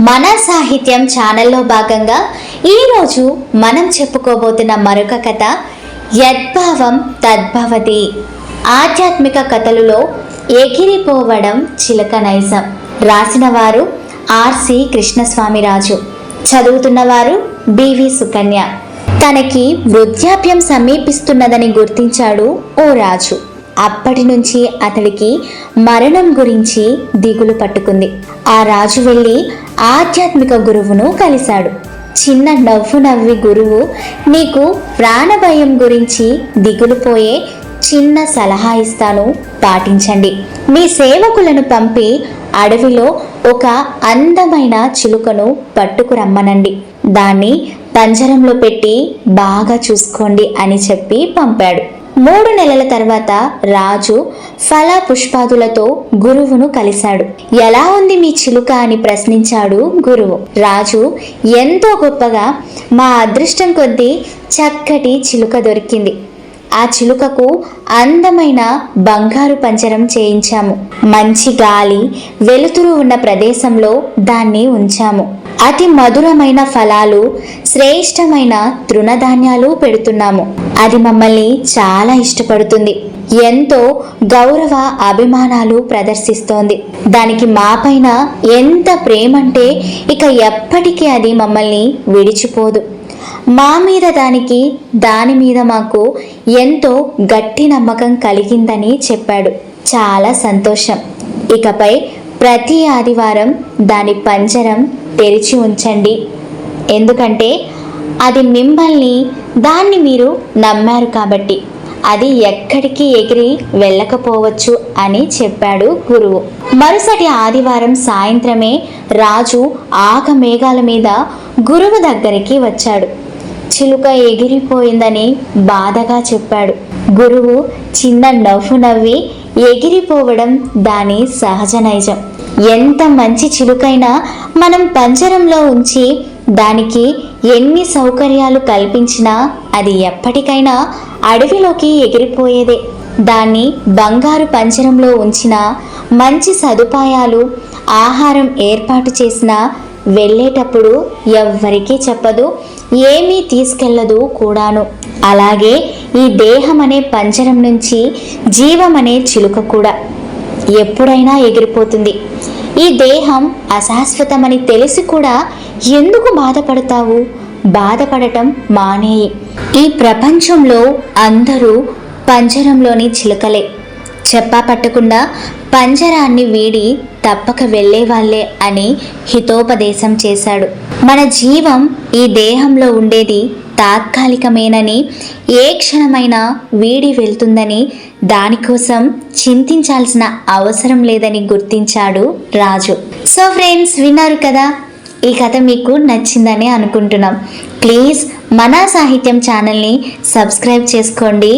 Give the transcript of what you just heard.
మన సాహిత్యం ఛానల్లో భాగంగా ఈరోజు మనం చెప్పుకోబోతున్న మరొక కథ యద్భావం తద్భవతి. ఆధ్యాత్మిక కథలలో ఎగిరిపోవడం చిలక నైజం. రాసిన వారు ఆర్సి కృష్ణస్వామిరాజు. చదువుతున్నవారు బివి సుకన్య. తనకి వృద్ధాప్యం సమీపిస్తున్నదని గుర్తించాడు ఓ రాజు. అప్పటి నుంచి అతడికి మరణం గురించి దిగులు పట్టుకుంది. ఆ రాజు వెళ్ళి ఆధ్యాత్మిక గురువును కలిశాడు. చిన్న నవ్వు నవ్వి గురువు నీకు ప్రాణభయం గురించి దిగులు పోయే చిన్న సలహా ఇస్తాను పాటించండి. మీ సేవకులను పంపి అడవిలో ఒక అందమైన చిలుకను పట్టుకురమ్మనండి. దాన్ని పంజరంలో పెట్టి బాగా చూసుకోండి అని చెప్పి పంపాడు. మూడు నెలల తర్వాత రాజు ఫల పుష్పాదులతో గురువును కలిశాడు. ఎలా ఉంది మీ చిలుక అని ప్రశ్నించాడు గురువు. రాజు ఎంతో గొప్పగా మా అదృష్టం కొద్దీ చక్కటి చిలుక దొరికింది. ఆ చిలుకకు అందమైన బంగారు పంజరం చేయించాము. మంచి గాలి వెలుతురు ఉన్న ప్రదేశంలో దాన్ని ఉంచాము. అతి మధురమైన ఫలాలు శ్రేష్టమైన తృణధాన్యాలు పెడుతున్నాము. అది మమ్మల్ని చాలా ఇష్టపడుతుంది. ఎంతో గౌరవ అభిమానాలు ప్రదర్శిస్తోంది. దానికి మాపైన ఎంత ప్రేమంటే ఇక ఎప్పటికీ అది మమ్మల్ని విడిచిపోదు. మా మీద దానికి దాని మీద మాకు ఎంతో గట్టి నమ్మకం కలిగిందని చెప్పాడు. చాలా సంతోషం. ఇకపై ప్రతి ఆదివారం దాని పంజరం తెరిచి ఉంచండి. ఎందుకంటే అది మిమ్మల్ని దాన్ని మీరు నమ్మారు కాబట్టి. అది ఎక్కడికి ఎగిరి వెళ్ళకపోవచ్చు అని చెప్పాడు గురువు. మరుసటి ఆదివారం సాయంత్రమే రాజు ఆక మేఘాల మీద గురువు దగ్గరికి వచ్చాడు. చిలుక ఎగిరిపోయిందని బాధగా చెప్పాడు. గురువు చిన్న నవ్వు నవ్వి ఎగిరిపోవడం దాని సహజ నైజం. ఎంత మంచి చిలుకైనా మనం పంజరంలో ఉంచి దానికి ఎన్ని సౌకర్యాలు కల్పించినా అది ఎప్పటికైనా అడవిలోకి ఎగిరిపోయేదే. దాన్ని బంగారు పంజరంలో ఉంచిన మంచి సదుపాయాలు ఆహారం ఏర్పాటు చేసినా వెళ్ళేటప్పుడు ఎవ్వరికీ చెప్పదు ఏమీ తీసుకెళ్ళదు కూడాను. అలాగే ఈ దేహం అనే పంజరం నుంచి జీవం అనే చిలుక కూడా ఎప్పుడైనా ఎగిరిపోతుంది. ఈ దేహం అశాశ్వతమని తెలిసి కూడా ఎందుకు బాధపడతావు? బాధపడటం మానేయి. ఈ ప్రపంచంలో అందరూ పంజరంలోని చిలుకలే. చెప్పా పట్టకుండా పంజరాన్ని వీడి తప్పక వెళ్ళే వాళ్ళే అని హితోపదేశం చేశాడు. మన జీవం ఈ దేహంలో ఉండేది తాత్కాలికమేనని ఏ క్షణమైనా వీడి వెళ్తుందని దానికోసం చింతించాల్సిన అవసరం లేదని గుర్తించాడు రాజు. సో ఫ్రెండ్స్ విన్నారు కదా? ఈ కథ మీకు నచ్చిందని అనుకుంటున్నాం. ప్లీజ్ మన సాహిత్యం ఛానల్ని సబ్స్క్రైబ్ చేసుకోండి.